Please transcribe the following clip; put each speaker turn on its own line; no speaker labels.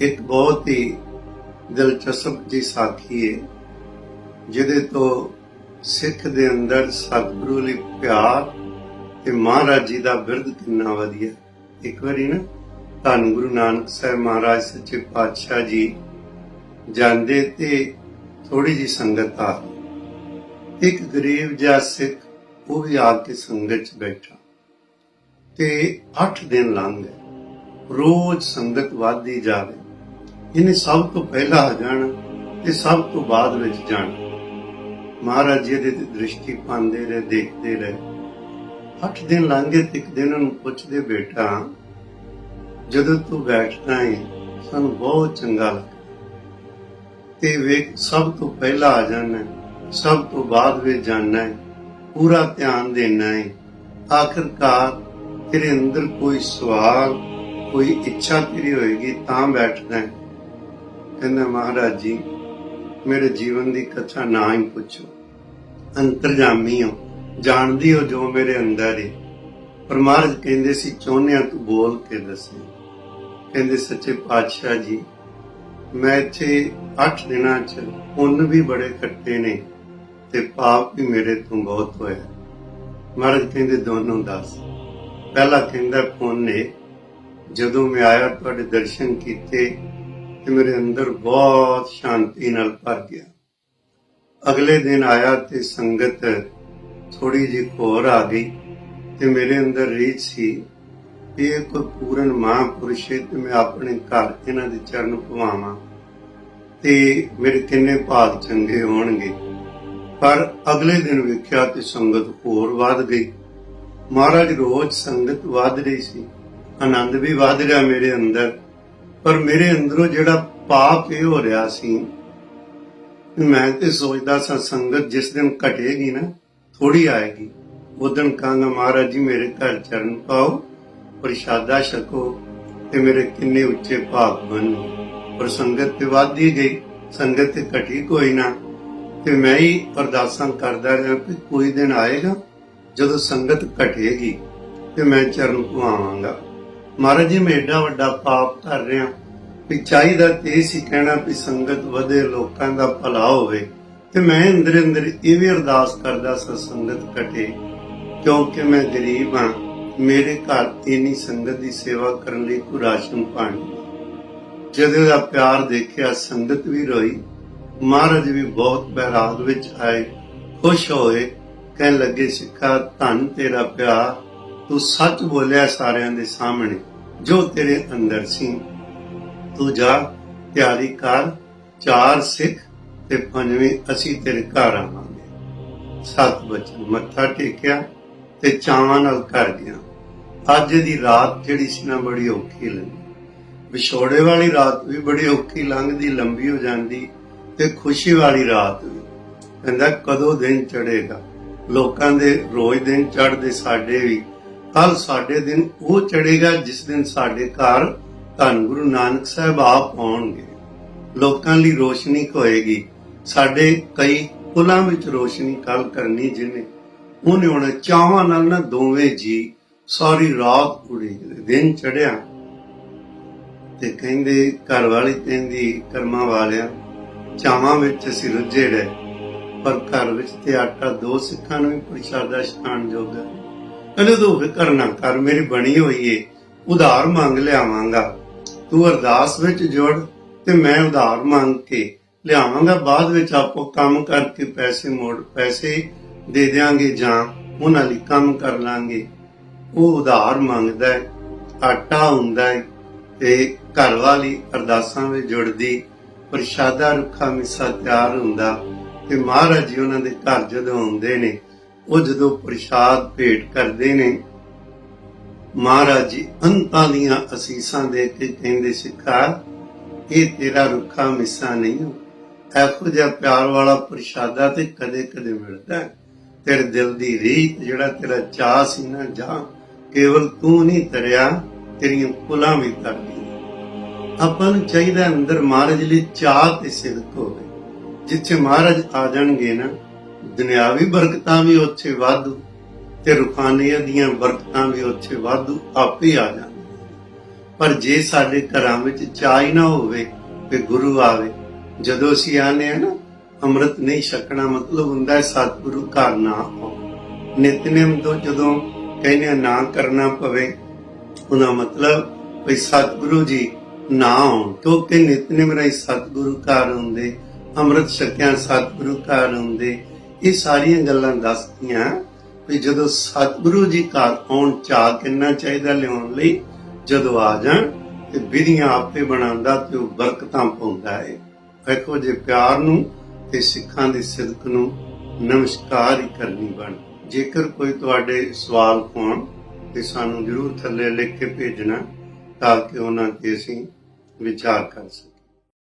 ਇੱਕ ਬਹੁਤ ਹੀ ਦਿਲਚਸਪ ਜੀ ਸਾਖੀ ਹੈ ਜਿਹਦੇ ਤੋਂ ਸਿੱਖ ਦੇ ਅੰਦਰ ਸਤਿਗੁਰੂ ਲਈ ਪਿਆਰ ਤੇ ਮਹਾਰਾਜ ਜੀ ਦਾ ਬਿਰਧ ਕਿੰਨਾ ਵਧੀਆ। ਇੱਕ ਵਾਰੀ ਨਾ, ਧੰਨ ਗੁਰੂ ਨਾਨਕ ਸਾਹਿਬ ਮਹਾਰਾਜ, ਸੱਚੇ ਪਾਤਸ਼ਾਹ ਜੀ ਜਾਂਦੇ ਤੇ ਥੋੜੀ ਜੀ ਸੰਗਤ ਆ ਗਈ। ਇੱਕ ਗਰੀਬ ਜਿਹਾ ਸਿੱਖ, ਉਹ ਵੀ ਆ ਕੇ ਸੰਗਤ 'ਚ ਬੈਠਾ। ਤੇ 8 ਦਿਨ ਲੰਘ ਗਏ। ਰੋਜ਼ ਸੰਗਤ ਵੱਧਦੀ ਜਾਵੇ ਇਹਨੇ ਸਭ ਤੋਂ ਪਹਿਲਾਂ ਆ ਜਾਣਾ ਤੇ ਸਭ ਤੋਂ ਬਾਅਦ ਵਿੱਚ ਜਾਣਾ। ਮਹਾਰਾਜ ਜੀ ਦੇ ਦ੍ਰਿਸ਼ਟੀ ਪਾਉਂਦੇ ਰਹੇ, ਦੇਖਦੇ ਰਹੇ। 8 ਦਿਨ ਲੰਘੇ ਤੇ ਇੱਕ ਦਿਨ ਉਹਨੂੰ ਪੁੱਛਦੇ, ਬੇਟਾ, ਜਦੋਂ ਤੂੰ ਬੈਠਦਾ ਹੈ ਸਾਨੂੰ ਬਹੁਤ ਚੰਗਾ ਲੱਗਦਾ। ਤੇ ਵੇਖ, ਸਭ ਤੋਂ ਪਹਿਲਾਂ ਆ ਜਾਣਾ, ਸਭ ਤੋਂ ਬਾਅਦ ਵਿੱਚ ਜਾਣਾ ਹੈ ਪੂਰਾ ਧਿਆਨ ਦੇਣਾ ਹੈ ਆਖਰਕਾਰ ਤੇਰੇ ਅੰਦਰ ਕੋਈ ਸਵਾਲ, ਕੋਈ ਇੱਛਾ ਤੇਰੀ ਹੋਏਗੀ ਤਾਂ ਬੈਠਣਾ ਹੈ ਕਹਿੰਦਾ, ਮਹਾਰਾਜ ਜੀ, ਮੇਰੇ ਜੀਵਨ ਦੀ ਕਥਾ ਨਾ ਹੀ ਪੁੱਛੋ। ਅੰਤਰਜਾਮੀ ਹੋ, ਜਾਣਦੀ ਹੋ ਜੋ ਮੇਰੇ ਅੰਦਰ ਹੈ ਪਰ ਮਹਾਰਾਜ ਕਹਿੰਦੇ ਸੀ ਚਾਹੁੰਦੇ ਤੂੰ ਬੋਲ ਕੇ ਦੱਸੇ। ਕਹਿੰਦੇ, ਸੱਚੇ ਪਾਤਸ਼ਾਹ ਜੀ, ਮੈਂ ਇੱਥੇ 8 ਦਿਨਾਂ ਚ ਪੁੰਨ ਵੀ ਬੜੇ ਕੱਟੇ ਨੇ ਤੇ ਪਾਪ ਵੀ ਮੇਰੇ ਤੋਂ ਬਹੁਤ ਹੋਇਆ। ਮਹਾਰਾਜ ਕਹਿੰਦੇ, ਦੋਨੋਂ ਦੱਸ। ਪਹਿਲਾ ਕਹਿੰਦਾ, ਪੁੰਨ ਨੇ ਜਦੋਂ ਮੈਂ ਆਇਆ, ਤੁਹਾਡੇ ਦਰਸ਼ਨ ਕੀਤੇ ਤੇ ਮੇਰੇ ਅੰਦਰ ਬਹੁਤ ਸ਼ਾਂਤੀ ਨਾਲ ਭਰ ਗਿਆ। ਅਗਲੇ ਦਿਨ ਆਇਆ ਤੇ ਸੰਗਤ ਥੋੜੀ ਜਿਹੀ ਹੋਰ ਆ ਗਈ ਤੇ ਮੇਰੇ ਅੰਦਰ ਰੀਝ ਸੀ ਇਹ ਕੋਈ ਪੂਰਨ ਮਹਾਂਪੁਰਸ਼ ਹੈ ਤੇ ਮੈਂ ਆਪਣੇ ਘਰ ਇਹਨਾਂ ਦੇ ਚਰਨ ਪਵਾਵਾਂ ਤੇ ਮੇਰੇ ਕਿੰਨੇ ਭਾਗ ਚੰਗੇ ਹੋਣਗੇ। ਪਰ ਅਗਲੇ ਦਿਨ ਵੇਖਿਆ ਤੇ ਸੰਗਤ ਹੋਰ ਵੱਧ ਗਈ। ਮਹਾਰਾਜ ਰੋਜ਼ ਸੰਗਤ ਵੱਧ ਰਹੀ ਸੀ। ਆਨੰਦ ਵੀ ਵੱਧ ਰਿਹਾ ਮੇਰੇ ਅੰਦਰ। ਪਰ ਮੇਰੇ ਅੰਦਰੋਂ ਜਿਹੜਾ ਪਾਪ ਇਹ ਹੋ ਰਿਹਾ ਸੀ, ਮੈਂ ਤੇ ਸੋਚਦਾ ਸਾਂ ਸੰਗਤ ਜਿਸ ਦਿਨ ਘਟੇਗੀ ਨਾ ਥੋੜੀ ਆਏਗੀ। ਉਦਣ ਕਹਾਂਗਾ, ਮਹਾਰਾਜ ਜੀ, ਮੇਰੇ ਘਰ ਚਰਨ ਪਾਓ, ਪ੍ਰਸ਼ਾਦਾ ਛਕੋ ਤੇ ਮੇਰੇ ਕਿੰਨੇ ਉੱਚੇ ਭਾਗ ਬਣੋ। ਪਰ ਸੰਗਤ ਤੇ ਵੱਧਦੀ ਗਈ। ਸੰਗਤ ਤੇ ਘਟੀ ਕੋਈ ਨਾ। ਤੇ ਮੈਂ ਹੀ ਅਰਦਾਸਾਂ ਕਰਦਾ ਰਿਹਾ ਕਿ ਕੋਈ ਦਿਨ ਆਏਗਾ ਜਦੋਂ ਸੰਗਤ ਘਟੇਗੀ ਤੇ ਮੈਂ ਚਰਨ ਪਵਾਵਾਂਗਾ। ਮਹਾਰਾਜ ਜੀ, ਮੈਂ ਏਡਾ ਵੱਡਾ ਪਾਪ ਕਰ ਰਿਹਾ ਵੀ ਚਾਹੀਦਾ ਤੇ ਸੀ ਕਹਿਣਾ ਵੀ ਸੰਗਤ ਵਧੇ, ਲੋਕਾਂ ਦਾ ਭਲਾ ਹੋਵੇ। ਤੇ ਮੈਂ ਅੰਦਰ ਅੰਦਰ ਇਹ ਵੀ ਅਰਦਾਸ ਕਰਦਾ, ਸਾਂ ਸੰਗਤ ਘਟੇ, ਕਿਉਂਕਿ ਮੈਂ ਗਰੀਬ ਹਾਂ। ਮੇਰੇ ਘਰ ਇੰਨੀ ਸੰਗਤ ਦੀ ਸੇਵਾ ਕਰਨ ਲਈ ਕੋਈ ਰਾਸ਼ਨ ਪਾਣੀ ਜਦੋਂ ਦਾ ਪਿਆਰ ਦੇਖਿਆ, ਸੰਗਤ ਵੀ ਰੋਈ। ਮਹਾਰਾਜ ਵੀ ਬਹੁਤ ਬਹਿਰਾਗ ਵਿੱਚ ਆਏ, ਖੁਸ਼ ਹੋਏ। ਕਹਿਣ ਲੱਗੇ, ਸਿੱਖਾ, ਧੰਨ ਤੇਰਾ ਪਿਆਰ। ਤੂੰ ਸੱਚ ਬੋਲਿਆ ਸਾਰਿਆਂ ਦੇ ਸਾਹਮਣੇ। ਜੋ ਤੇਰੇ ਅੰਦਰ ਸੀ। ਤੂੰ ਜਾ, ਤਿਆਰੀ ਕਰ, ਚਾਰ ਸਿੱਖ ਤੇ ਪੰਜਵੇਂ ਅਸੀਂ ਤੇਰੇ ਘਰ ਆਵਾਂਗੇ। ਸੱਤ ਬਚਨ, ਮੱਥਾ ਟੇਕਿਆ ਤੇ ਚਾਵਾਂ ਨਾਲ ਕਰ ਗਿਆ। ਅੱਜ ਦੀ ਰਾਤ ਜਿਹੜੀ ਸੀ ਨਾ ਬੜੀ ਔਖੀ ਲੱਗੀ। ਵਿਛੋੜੇ ਵਾਲੀ ਰਾਤ ਵੀ ਬੜੀ ਔਖੀ ਲੰਘਦੀ, ਲੰਬੀ ਹੋ ਜਾਂਦੀ ਤੇ ਖੁਸ਼ੀ ਵਾਲੀ ਰਾਤ ਵੀ। ਕਹਿੰਦਾ, ਕਦੋਂ ਦਿਨ ਚੜੇਗਾ ਲੋਕਾਂ ਦੇ ਰੋਜ਼ ਦਿਨ ਚੜਦੇ ਸਾਡੇ ਵੀ ਕੱਲ ਸਾਡੇ ਦਿਨ ਉਹ ਚੜੇਗਾ ਜਿਸ ਦਿਨ ਸਾਡੇ ਘਰ ਧੰਨ ਗੁਰੂ ਨਾਨਕ ਸਾਹਿਬ ਆਪ ਆਉਣਗੇ। ਲੋਕਾਂ ਲਈ ਰੋਸ਼ਨੀ ਹੋਏਗੀ ਸਾਡੇ ਕਈ ਕੁਲਾਂ ਵਿੱਚ ਰੋਸ਼ਨੀ ਕੱਲ ਕਰਨੀ ਜਿਹਨੇ ਉਹਨੇ ਹੁਣ ਚਾਵਾਂ ਨਾਲ ਨਾ ਦੋਵੇਂ ਜੀ ਸਾਰੀ ਰਾਤ ਉਡੀਕਦੇ ਦਿਨ ਚੜਿਆ ਤੇ ਕਹਿੰਦੇ ਘਰ ਵਾਲੀ ਕਹਿੰਦੀ, ਕਰਮਾਂ ਵਾਲਿਆ, ਚਾਵਾਂ ਵਿੱਚ ਅਸੀਂ ਰੁੱਝੇ ਰਹੇ, ਪਰ ਘਰ ਵਿੱਚ ਤੇ ਆਟਾ ਦੋ ਸਿੱਖਾਂ ਨੂੰ ਵੀ ਪ੍ਰਸ਼ਾਦਾ ਛਾਣ ਜੋਗਾ ਕਹਿੰਦੇ ਕਰਨਾ ਫਿਕਰ ਕਰ, ਮੇਰੀ ਬਣੀ ਹੋਈ ਏ। ਉਧਾਰ ਮੰਗ ਲਿਆਵਾਂਗਾ। ਤੂੰ ਅਰਦਾਸ ਵਿੱਚ ਜੁੜ ਤੇ ਮੈਂ ਉਧਾਰ ਮੰਗ ਕੇ ਲਿਆਵਾਂਗਾ। ਬਾਅਦ ਵਿੱਚ ਆਪੋ ਕੰਮ ਕਰਕੇ ਪੈਸੇ ਮੋੜ, ਪੈਸੇ ਦੇ ਦਿਆਂਗੇ ਜਾਂ ਉਹਨਾਂ ਲਈ ਕੰਮ ਕਰ ਲਾਂਗੇ। ਉਹ ਉਧਾਰ ਮੰਗਦਾ ਹੈ ਆਟਾ ਹੁੰਦਾ ਹੈ ਤੇ ਘਰ ਵਾਲੀ ਅਰਦਾਸਾਂ ਵਿੱਚ ਜੁੜਦੀ। ਪ੍ਰਸ਼ਾਦਾ ਰੁੱਖਾ ਮਿੱਸਾ ਤਿਆਰ ਹੁੰਦਾ ਤੇ ਮਹਾਰਾਜ ਜੀ ਉਹਨਾਂ ਦੇ ਘਰ ਜਦੋਂ ਆਉਂਦੇ ਨੇ ਉਹ ਜਦੋਂ ਪ੍ਰਸ਼ਾਦ ਭੇਟ ਕਰਦੇ ਨੇ, ਮਹਾਰਾਜ ਜੀ, ਅੰਤਾਂ ਦੀਆਂ ਅਸੀਸਾਂ ਦੇ ਕੇ ਕਹਿੰਦੇ, ਸਿੱਖਾ, ਇਹ ਤੇਰਾ ਰੁੱਖਾ ਮਿੱਸਾ ਨਹੀਂ ਹੋ। ਇਹੋ ਜਿਹਾ ਪਿਆਰ ਵਾਲਾ ਪ੍ਰਸ਼ਾਦਾ ਤੇ ਕਦੇ ਕਦੇ ਮਿਲਦਾ ਤੇਰੇ ਦਿਲ ਦੀ ਰੀਤ ਜਿਹੜਾ ਤੇਰਾ ਚਾਹ ਸੀ ਨਾ, ਜਾ ਕੇਵਲ ਤੂੰ ਨਹੀਂ ਤਰਿਆ, ਤੇਰੀਆਂ ਪੁਲਾਂ ਵੀ ਤਰਦੀ ਆਪਾਂ ਨੂੰ ਚਾਹੀਦਾ ਅੰਦਰ ਮਹਾਰਾਜ ਲਈ ਚਾਹ ਤੇ ਸਿਦਕ ਹੋਵੇ। ਜਿੱਥੇ ਮਹਾਰਾਜ ਆ ਜਾਣਗੇ ਨਾ ਦੁਨਿਆਵੀ ਬਰਕਤਾਂ ਵੀ ਉੱਥੇ ਵਾਧੂ ਤੇ ਰੂਹਾਨੀਅਤ ਦੀਆਂ ਬਰਕਤਾਂ ਵੀ ਉੱਥੇ ਵਾਧੂ ਆਪੇ ਆ ਜਾਣਗੀਆਂ ਪਰ ਜੇ ਸਾਡੇ ਘਰਾਂ ਵਿੱਚ ਚਾਹ ਹੀ ਨਾ ਹੋਵੇ ਕਿ ਗੁਰੂ ਆਵੇ, ਜਦੋਂ ਅਸੀਂ ਆਨੇ ਆ ਨਾ, ਅੰਮ੍ਰਿਤ ਨਹੀਂ ਛਕਣਾ ਮਤਲਬ ਹੁੰਦਾ ਹੈ ਸਤਿਗੁਰੂ ਘਰ ਨਾ ਆਓ ਨਿਤਨੇਮ ਤੋਂ ਜਦੋਂ ਕਹਿੰਦੇ ਨਾ ਕਰਨਾ ਪਵੇ, ਉਹਦਾ ਮਤਲਬ ਵੀ ਸਤਿਗੁਰੂ ਜੀ ਨਾ ਹੋਣ ਕਿਉਂਕਿ ਨਿਤਨੇਮ ਰਾਹੀਂ ਸਤਿਗੁਰੂ ਘਰ ਹੁੰਦੇ, ਅੰਮ੍ਰਿਤ ਛਕਿਆ ਸਤਿਗੁਰੂ ਘਰ ਹੁੰਦੇ ਇਹ ਸਾਰੀਆਂ ਗੱਲਾਂ ਦੱਸਦੀਆਂ ਵੀ ਜਦੋਂ ਸਤਿਗੁਰੂ ਜੀ ਘਰ ਆਉਣ ਚਾਹ ਕਿੰਨਾ ਚਾਹੀਦਾ ਲਿਆਉਣ ਲਈ? ਜਦੋਂ ਆ ਜਾਣ ਤੇ ਵਿਧੀਆਂ ਆਪੇ ਬਣਾਉਂਦਾ ਤੇ ਉਹ ਬਰਕਤਾਂ ਪਾਉਂਦਾ ਹੈ ਵੇਖੋ ਜੇ ਪਿਆਰ ਨੂੰ ਤੇ ਸਿੱਖਾਂ ਦੀ ਸਿਦਕ ਨੂੰ ਨਮਸਕਾਰ ਹੀ ਕਰਨੀ ਬਣ। ਜੇਕਰ ਕੋਈ ਤੁਹਾਡੇ ਸਵਾਲ ਹੋਣ ਤੇ ਸਾਨੂੰ ਜਰੂਰ ਥੱਲੇ ਲਿਖ ਕੇ ਭੇਜਣਾ ਤਾਂ ਕਿ ਉਹਨਾਂ ਤੇ ਅਸੀਂ ਵਿਚਾਰ ਕਰ ਸਕੀਏ।